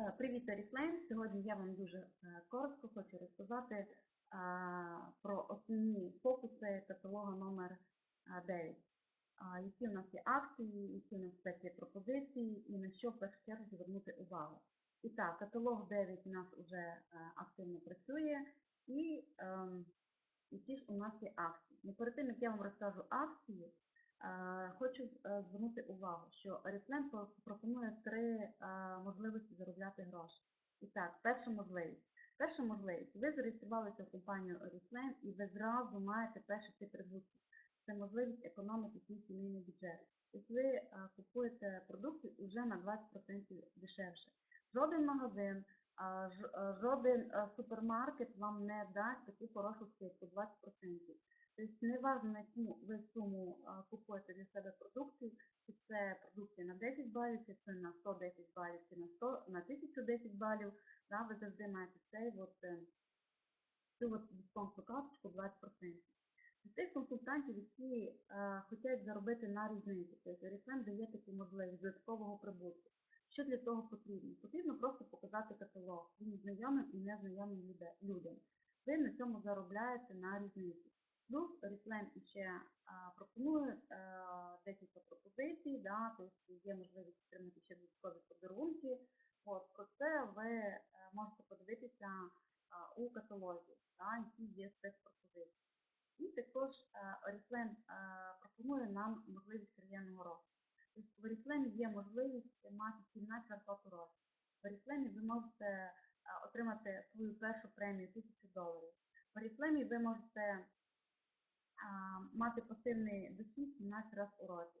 Е, Привіт, Oriflame. Сьогодні я вам дуже е, коротко хочу розказати е, про основні фокуси каталога номер е, 9. Які у нас є акції, які у нас спеці пропозиції і на що в першу чергу звернути увагу. І так, каталог 9 у нас вже активно працює і ем, які ж у нас є акції. Ну, перед тим, як я вам розкажу акції, Хочу е, звернути увагу, що про- пропонує три е, можливості заробляти гроші. І так, перша можливість. Перша можливість. Ви зареєструвалися в компанію Oriflame і ви зразу маєте перші ці прибутки. Це можливість економити свій сімейний бюджет. Тобто ви е, купуєте продукти вже на 20% дешевше. Жоден магазин, е, жоден е, супермаркет вам не дасть таку хорошу скидку 20%. Тобто неважно, на яку ви суму купуєте для себе продукцію, чи це продукція на 10 балів, чи це на 110 балів, чи на 100, на 1010 балів, да, ви завжди маєте цей от, е, цю от дисконтну карточку 20%. Для тих консультантів, які е, хочуть заробити на різниці, тобто Oriflame дає таку можливість додаткового прибутку. Що для того потрібно? Потрібно просто показати каталог своїм знайомим і незнайомим людям. Ви на цьому заробляєте на різниці. Плюс Oriflame ще пропонує а, декілька пропозицій, да, тобто є можливість отримати ще додаткові подарунки. От, про це ви е, можете подивитися а, у каталозі, да, які є спецпропозиції. І також е, Oriflame е, пропонує нам можливість кар'єрного росту. Тобто в Oriflame є можливість мати 17 зарплату росту. В Oriflame ви можете е, отримати свою першу премію 1000 доларів. В Oriflame ви можете мати пасивний дохід 17 разів у році.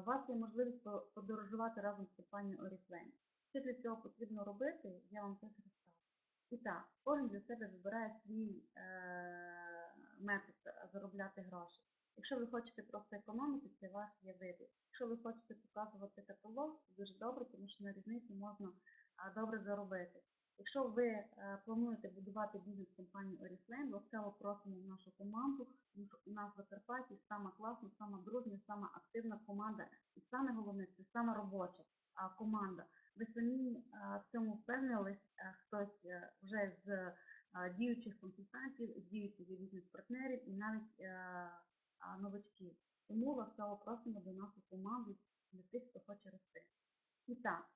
У вас є можливість по- подорожувати разом з компанією Oriflame. Що для цього потрібно робити, я вам теж розкажу. І так, кожен для себе вибирає свій е, метод заробляти гроші. Якщо ви хочете просто економити, це ваш є вибір. Якщо ви хочете показувати каталог, це дуже добре, тому що на різниці можна добре заробити. Якщо ви е, плануєте будувати бізнес-компанію Oriflame, ласкаво просимо в нашу команду, у нас в Закарпатті сама класна, сама дружня, сама активна команда. І саме головне, це сама робоча команда. Ви самі е, в цьому впевнились, е, хтось вже з діючих консультантів, з діючих бізнес-партнерів і навіть новачків. Тому ласкаво просимо до нас у команду для тих, хто хоче рости. І так,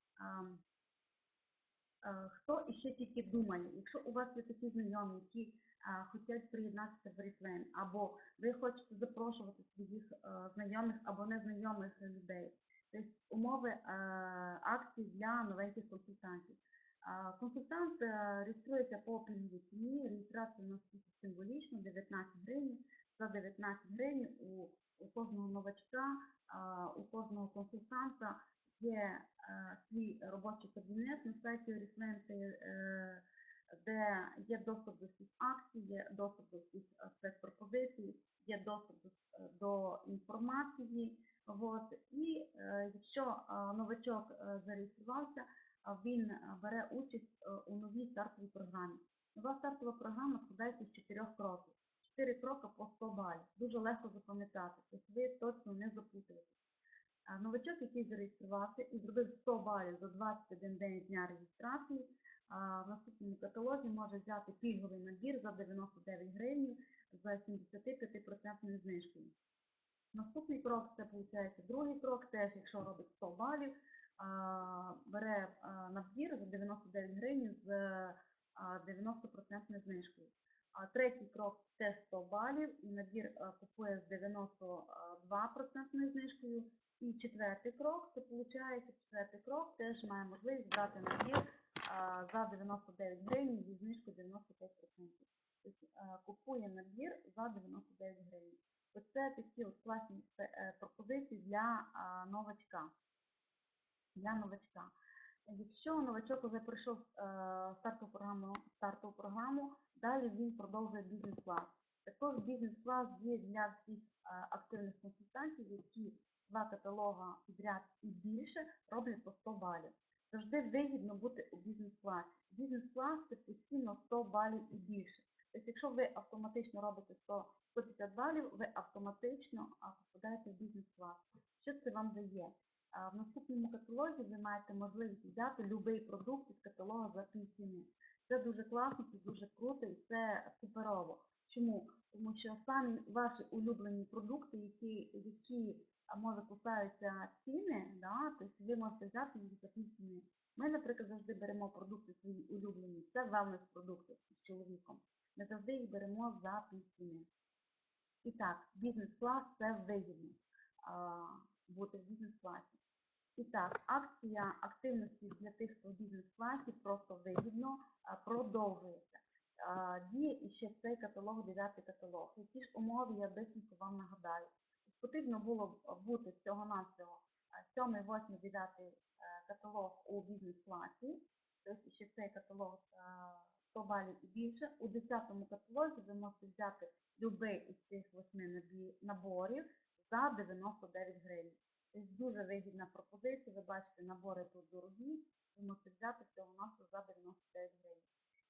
Хто іще тільки думає, якщо у вас є такі знайомі, які хочуть приєднатися в Oriflame, або ви хочете запрошувати своїх знайомих або незнайомих людей, тобто умови акцій для новеньких консультантів. Консультант е, реєструється по пільговій ціні, реєстрація у нас символічно 19 гривень. За 19 гривень у, у кожного новачка, у кожного консультанта є свій робочий кабінет на сайті Oriflame, де є доступ до всіх акцій, є доступ до всіх е, спецпропозицій, є доступ до, інформації. От. І якщо е, новачок зареєструвався, він бере участь у новій стартовій програмі. Нова стартова програма складається з чотирьох кроків. Чотири кроки по 100 балів. Дуже легко запам'ятати, тобто ви точно не запутаєтесь. Новачок, який зареєструвався і зробив 100 балів за 21 день дня реєстрації, в наступному каталозі може взяти пільговий набір за 99 гривень за 75% знижкою. Наступний крок це виходить другий крок, теж якщо робить 100 балів, бере набір за 99 гривень з 90% знижкою. А третій крок теж 100 балів і набір купує з 92% знижкою. І четвертий крок, це виходить, четвертий крок теж має можливість брати набір за 99 гривень зі знижкою 95%. Тобто купує набір за 99 гривень. Оце такі от класні е, пропозиції для новачка. Для новачка. Якщо новачок вже пройшов е, стартову програму, стартову програму, далі він продовжує бізнес-клас. Також бізнес-клас є для всіх е, активних консультантів, які два каталога підряд і більше роблять по 100 балів. Завжди вигідно бути у бізнес-класі. Бізнес-клас це постійно 100 балів і більше. Тобто, якщо ви автоматично робите 100, 150 балів, ви автоматично попадаєте в бізнес-клас. Що це вам дає? В наступному каталозі ви маєте можливість взяти будь-який продукт із каталогу за півціни. Це дуже класно, це дуже круто і це суперово. Чому? Тому що самі ваші улюблені продукти, які, які може кусаються ціни, да, тобто ви можете взяти їх за півціни. Ми, наприклад, завжди беремо продукти свої улюблені. Це wellness продукти з чоловіком. Ми завжди їх беремо за півціни. І так, бізнес-клас це вигідно бути в бізнес-класі. І так, акція активності для тих, хто в бізнес-класі просто вигідно продовжується. Діє іще цей каталог, дев'ятий каталог. Які ж умови я бисенько вам нагадаю. Потрібно було бути всього-навсього 7, 8, 9 каталог у бізнес-класі, тобто ще цей каталог е, 100 балів і більше. У 10 каталозі ви можете взяти будь-який із цих 8 наборів за 99 гривень. Тобто дуже вигідна пропозиція. Ви бачите, набори тут дорогі, ви можете взяти всього нас за 99 гривень.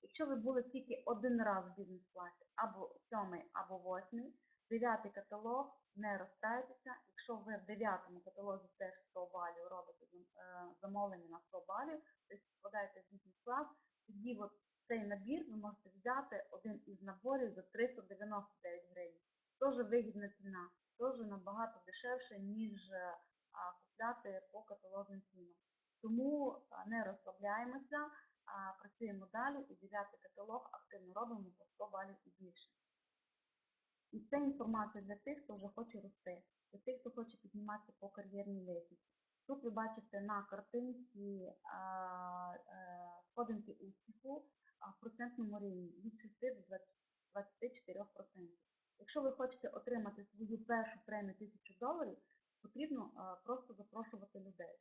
Якщо ви були тільки один раз в бізнес-класі, або 7, або 8, дев'ятий каталог, не розстайтеся. Якщо ви в дев'ятому каталозі теж 100 балів робите е, замовлення на 100 балів, тобто вкладаєте в бізнес-клас, тоді от цей набір ви можете взяти один із наборів за 399 гривень. Дуже вигідна ціна, дуже набагато дешевше, ніж е, купляти по каталозним цінам. Тому не розслабляємося, працюємо далі і дев'ятий каталог активно робимо по 100 балів і більше. І це інформація для тих, хто вже хоче рости, для тих, хто хоче підніматися по кар'єрній лестниці. Тут ви бачите на картинці е, сходинки успіху в процентному рівні від 6 до 24%. Якщо ви хочете отримати свою першу премію 1000 доларів, потрібно просто запрошувати людей.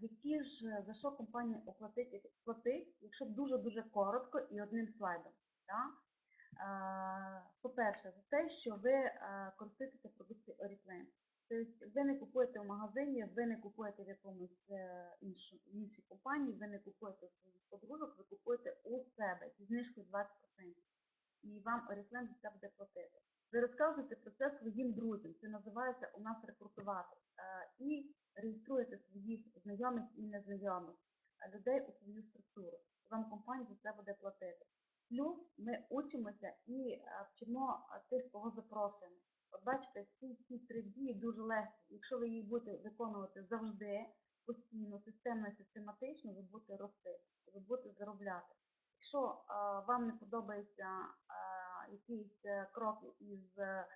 Які ж за що компанія оплатить, платить, якщо дуже-дуже коротко і одним слайдом. Да? По-перше, за те, що ви користуєтеся продукцією Oriflame. Тобто ви не купуєте в магазині, ви не купуєте в якомусь е, іншій компанії, ви не купуєте своїх подружок, ви купуєте у себе зі знижкою 20%. І вам Oriflame за це буде платити. Ви розказуєте про це своїм друзям, це називається у нас рекрутувати. Е, І реєструєте своїх знайомих і незнайомих е, людей у свою структуру. Вам компанія за це буде платити. Плюс ми учимося і е, вчимо е, тих, кого запрошуємо. От бачите, ці, ці три дії дуже легкі. Якщо ви їх будете виконувати завжди, постійно, системно і систематично, ви будете рости, ви будете заробляти. Якщо е, вам не подобається е, якийсь крок із е,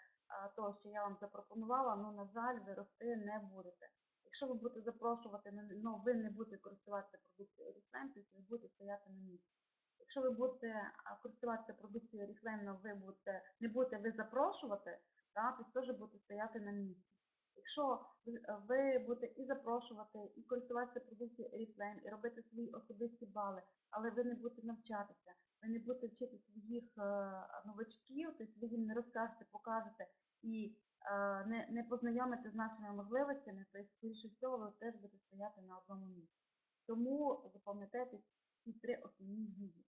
того, що я вам запропонувала, ну, на жаль, ви рости не будете. Якщо ви будете запрошувати, ну, ви не будете користуватися продукцією Oriflame, ви будете стояти на місці. Якщо ви будете користуватися продукцією Oriflame, ви будете, не будете ви запрошувати, да, то теж будете стояти на місці. Якщо ви, будете і запрошувати, і користуватися продукцією Oriflame, і робити свої особисті бали, але ви не будете навчатися, ви не будете вчити своїх е, новачків, тобто ви їм не розкажете, покажете і е, не, не познайомите з нашими можливостями, то скоріше всього ви теж будете стояти на одному місці. Тому запам'ятайте ці три основні дії.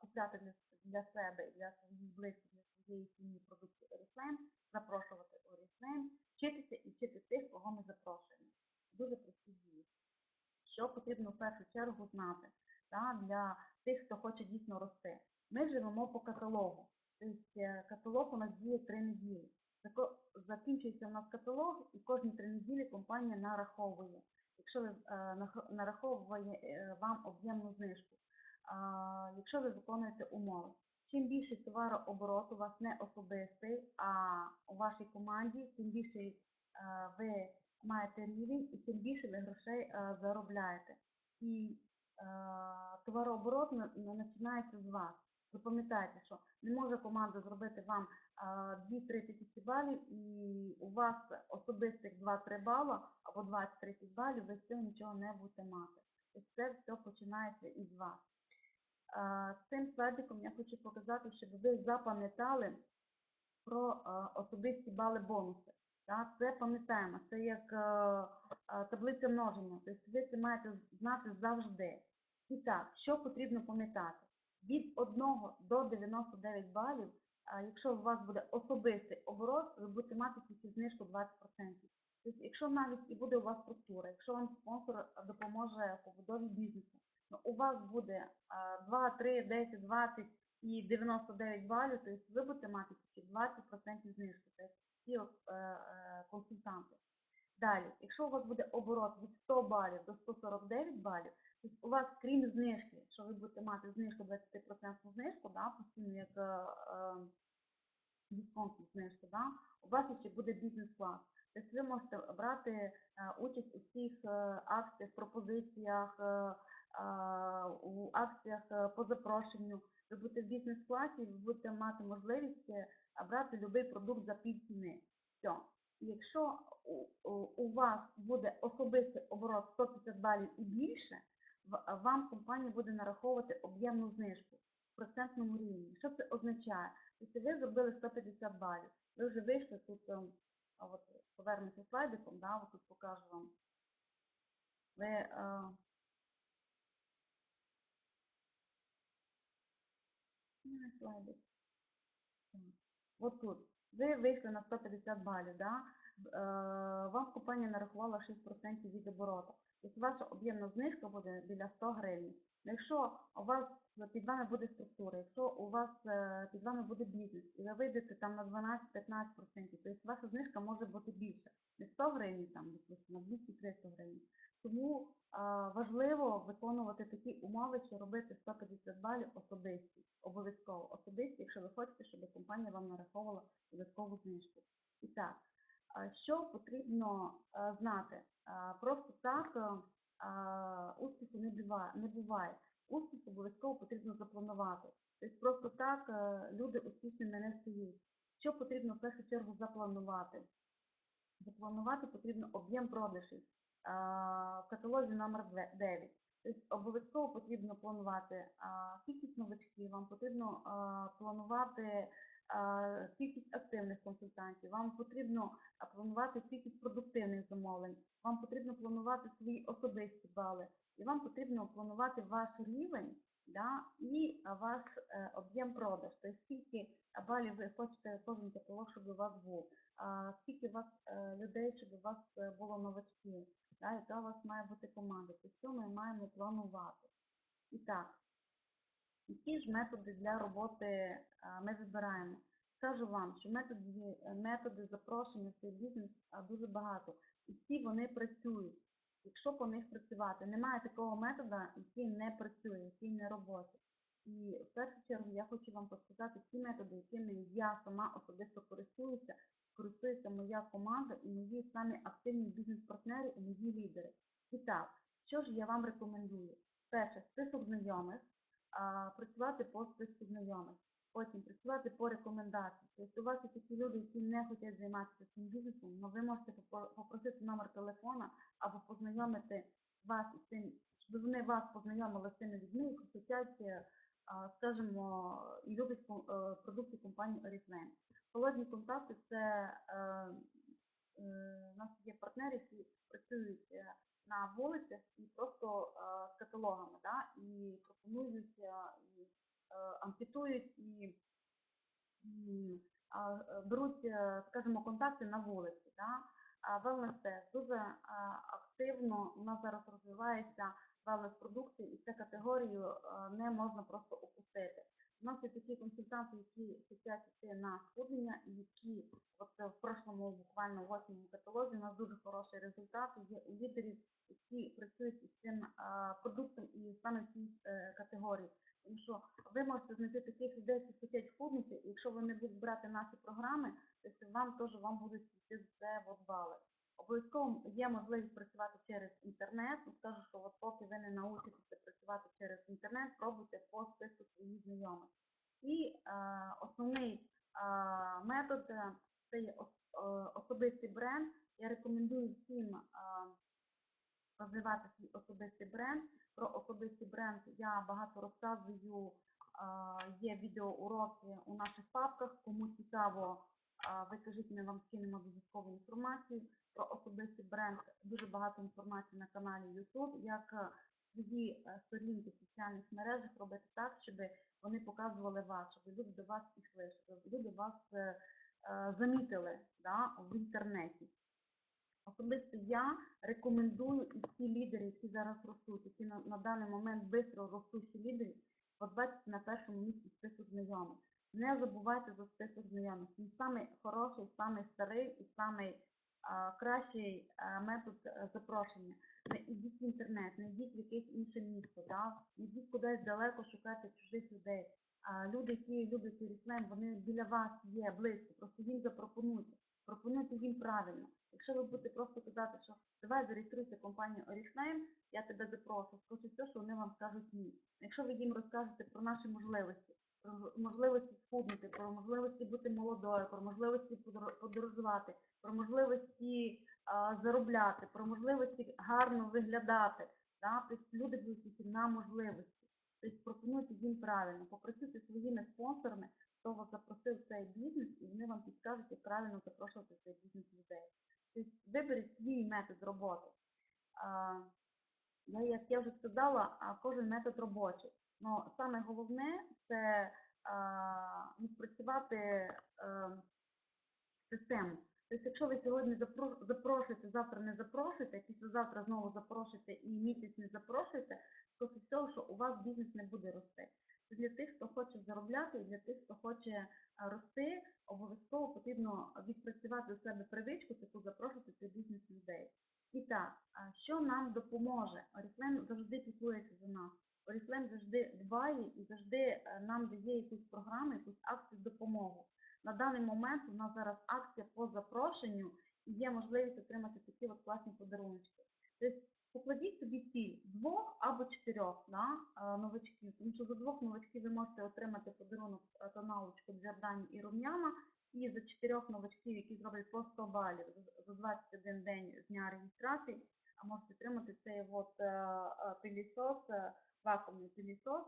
Купляти для, для себе, для своїх близьких, для своєї сім'ї продукти Oriflame, запрошувати Oriflame, вчитися і вчити тих, кого ми запрошуємо. Дуже прості дії. Що потрібно в першу чергу знати да, для тих, хто хоче дійсно рости. Ми живемо по каталогу. Тобто е, каталог у нас діє три неділі. Закінчується у нас каталог і кожні три неділі компанія нараховує. Якщо ви е, нараховує е, вам об'ємну знижку, якщо ви виконуєте умови. Чим більше товарооборот у вас не особистий, а у вашій команді, тим більше е, ви маєте рівень і тим більше ви грошей е, заробляєте. І е, товарооборот на- на- починається з вас. Ви пам'ятаєте, що не може команда зробити вам е, 2-3 тисячі балів і у вас особистих 2-3 бала або 20-30 балів, ви з цього нічого не будете мати. Тобто це все починається із вас. Цим слайдиком я хочу показати, щоб ви запам'ятали про особисті бали бонуси. Це пам'ятаємо, це як е, е, таблиця множення, тобто ви це маєте знати завжди. І так, що потрібно пам'ятати? Від 1 до 99 балів, якщо у вас буде особистий оборот, ви будете мати тільки знижку 20%. Тобто, якщо навіть і буде у вас структура, якщо вам спонсор допоможе побудові бізнесу, у вас буде 2, 3, 10, 20 і 99 балів, тобто ви будете мати тільки 20% знижки, тобто от, е, е, консультанти. Далі, якщо у вас буде оборот від 100 балів до 149 балів, тобто у вас крім знижки, що ви будете мати знижку 20% знижку, да, постійно як е, дисконтну знижку, да, у вас ще буде бізнес-клас. Тобто ви можете брати участь у всіх акціях, пропозиціях, у акціях е, по запрошенню. Ви будете в бізнес-класі, ви будете мати можливість е, брати будь-який продукт за півціни. Все. Якщо у, вас буде особистий оборот 150 балів і більше, вам компанія буде нараховувати об'ємну знижку в процентному рівні. Що це означає? Тобто ви зробили 150 балів, ви вже вийшли тут, ем, от повернуся слайдиком, да, тут покажу вам. Ви е, не слайді. От тут. Ви вийшли на 150 балів, да? Е, вам компанія нарахувала 6% від обороту. Тобто ваша об'ємна знижка буде біля 100 гривень. Ну, Якщо у вас під вами буде структура, якщо у вас е, під вами буде бізнес, і ви вийдете там на 12-15%, тобто ваша знижка може бути більше. Не 100 гривень, там, допустимо, на 200-300 гривень. Тому а, важливо виконувати такі умови, що робити 150 балів особисті, обов'язково особисті, якщо ви хочете, щоб компанія вам нараховувала додаткову знижку. І так, що потрібно а, знати? Просто так успіху не буває. Не буває. Успіх обов'язково потрібно запланувати. Тобто просто так люди успішними не стають. Що потрібно в першу чергу запланувати? Запланувати потрібно об'єм продажів в каталозі номер 9. Тобто обов'язково потрібно планувати кількість новачків, вам потрібно планувати кількість активних консультантів, вам потрібно планувати кількість продуктивних замовлень, вам потрібно планувати свої особисті бали, і вам потрібно планувати ваш рівень да, і ваш е, об'єм продаж. Тобто скільки балів ви хочете кожен каталог, щоб у вас був, скільки у вас е, людей, щоб у вас е, було новачків, да, яка у вас має бути команда. Це все ми маємо планувати. І так, які ж методи для роботи ми вибираємо? Скажу вам, що методи, методи запрошення в цей бізнес дуже багато. І всі вони працюють. Якщо по них працювати, немає такого методу, який не працює, який не робочий. І в першу чергу я хочу вам показати ті методи, якими я сама особисто користуюся, користується моя команда і мої самі активні бізнес-партнери і мої лідери. І так, що ж я вам рекомендую? Перше, список знайомих, працювати по списку знайомих. Потім працювати по рекомендації. Тобто у вас є такі люди, які не хочуть займатися цим бізнесом, але ви можете попро- попросити номер телефона або познайомити вас із цим, щоб вони вас познайомили з тими людьми, які хочуть, е, скажімо, і люблять е, продукти компанії Oriflame. Холодні контакти це е, у нас є партнери, які працюють на вулицях і просто е, з каталогами, да, і пропонують, е, і е, анкетують і беруть, скажімо, контакти на вулиці. Да. Wellness дуже активно у нас зараз розвивається wellness продукти, і цю категорію не можна просто опустити. У нас є такі консультанти, які хочуть йти на схуднення, і які от е, в прошлому буквально восьмому каталозі у нас дуже хороший результат. Є у лідерів, які працюють із цим а, продуктом і саме в цій е, категорії. Тому що ви можете знайти таких людей, які хочуть худнути, і якщо вони будуть брати наші програми, то вам теж вам будуть йти це бали. Обов'язково є можливість працювати через інтернет. Скажу, що от поки ви не научитеся працювати через інтернет, пробуйте по списку своїх знайомих. І е, основний е, метод е, це є е, особистий бренд. Я рекомендую всім е, розвивати свій особистий бренд. Про особистий бренд я багато розказую. е, Є відеоуроки у наших папках. Кому цікаво, е, ви кажіть, ми вам скинемо додаткову інформацію про особистий бренд. Дуже багато інформації на каналі YouTube, як е, свої е, сторінки в соціальних мережах робити так, щоб вони показували вас, щоб люди до вас пішли, щоб люди вас е, замітили да, в інтернеті. Особисто я рекомендую і всі лідери, які зараз ростуть, які на, на даний момент швидко ростучі лідери, от бачите на першому місці список знайомих. Не забувайте за список знайомих. Він самий хороший, самий старий і самий а, кращий а, метод е, запрошення. Не йдіть в інтернет, не йдіть в якесь інше місто, да? не йдіть кудись далеко шукати чужих людей. А люди, які люблять Оріфлейм, вони біля вас є близько, просто їм запропонуйте. Пропонуйте їм правильно. Якщо ви будете просто казати, що давай зареєструйся компанію Oriflame, я тебе запрошу, скажу все, що вони вам скажуть ні. Якщо ви їм розкажете про наші можливості, можливості схуднути, про можливості бути молодою, про можливості подорожувати, про можливості заробляти, про можливості гарно виглядати, да? тобто люди будуть на можливості. Тобто пропонуйте їм правильно, попрацюйте своїми спонсорами, хто вас запросив в цей бізнес, і вони вам підскажуть, як правильно запрошувати цей бізнес людей. Тобто виберіть свій метод роботи. Я, як я вже сказала, кожен метод робочий. Но саме головне це відпрацювати е, систему. Тобто, якщо ви сьогодні запро- запрошуєте, завтра не запрошуєте, післязавтра знову запрошуєте і місяць не запрошуєте, то це все, що у вас бізнес не буде рости. Для тих, хто хоче заробляти, і для тих, хто хоче е, рости, обов'язково потрібно відпрацювати у себе привичку, таку запрошувати цей бізнес людей. І так, що нам допоможе? Оріфлейм завжди піклується за нас. Оріфлейм завжди дбає і завжди е, нам дає якусь програму, якусь акцію допомогу. На даний момент у нас зараз акція по запрошенню і є можливість отримати такі от класні подарунки. Тобто покладіть собі ціль двох або чотирьох да, е, новачків, тому що за двох новачків ви можете отримати подарунок е, тоналочку Джордані і Рум'яна, і за чотирьох новачків, які зроблять по 100 балів за- за 21 день з дня реєстрації, можете отримати цей от е, е, пилісос, е, вакуумний пилісос,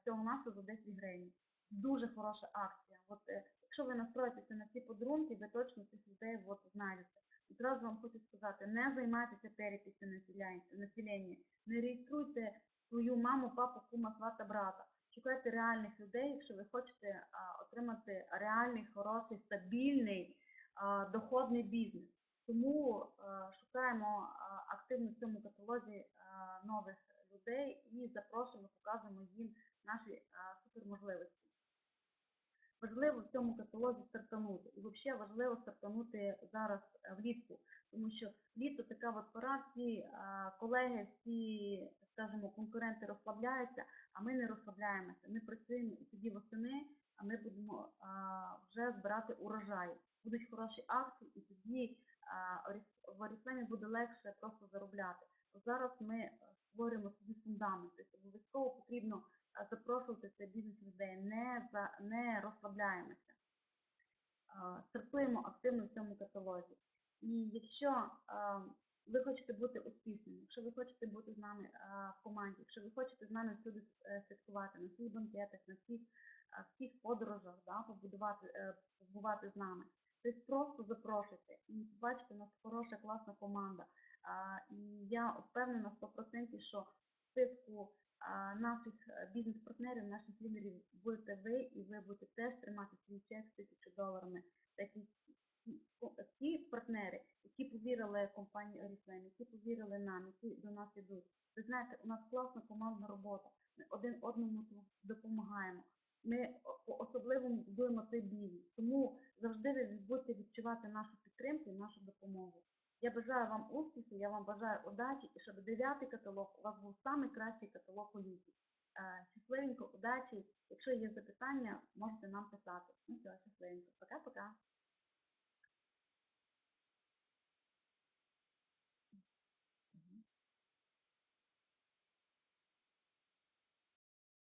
всього нашого за 10 гривень. Дуже хороша акція. От, якщо ви настроїтеся на ці подарунки, ви точно цих людей от, знайдете. І вам хочу сказати, не займайтеся переписью населя- населення, не реєструйте свою маму, папу, кума, свата, брата. Шукайте реальних людей, якщо ви хочете а, отримати реальний, хороший, стабільний, а, доходний бізнес. Тому шукаємо активно в цьому каталозі нових людей і запрошуємо, показуємо їм наші суперможливості. Важливо в цьому каталозі стартанути. І взагалі важливо стартанути зараз е, влітку, тому що літо така от пора, всі колеги, всі, скажімо, конкуренти розслабляються, а ми не розслабляємося. Ми працюємо тоді восени, а ми будемо вже збирати урожай. Будуть хороші акції, і тоді в Оріфлемі буде легше просто заробляти. Зараз ми е, створюємо собі фундамент, тобто обов'язково потрібно запрошувати цей бізнес людей, не, за, не розслабляємося. Стартуємо активно в цьому каталозі. І якщо ви хочете бути успішними, якщо ви хочете бути з нами в команді, якщо ви хочете з нами всюди е, святкувати, на всіх банкетах, на всіх, всіх подорожах, да, побудувати, е, побувати з нами, тобто просто запрошуйте. І бачите, у нас хороша, класна команда. А, І я впевнена 100%, що списку а, наших е, бізнес-партнерів, наших лідерів будете ви, і ви будете теж тримати свій чек з тисячу доларами. Так і ті- партнери, які повірили компанії Oriflame, які повірили нам, які до нас йдуть. Ви знаєте, у нас класна командна робота. Ми один одному допомагаємо. Ми особливо будуємо цей бізнес. Тому завжди ви будете відчувати нашу підтримку і нашу допомогу. Я бажаю вам успіху, я вам бажаю удачі і щоб дев'ятий каталог у вас був найкращий каталог у літі. Е, Щасливенько, удачі. Якщо є запитання, можете нам писати. Ну все, щасливенько. Пока-пока.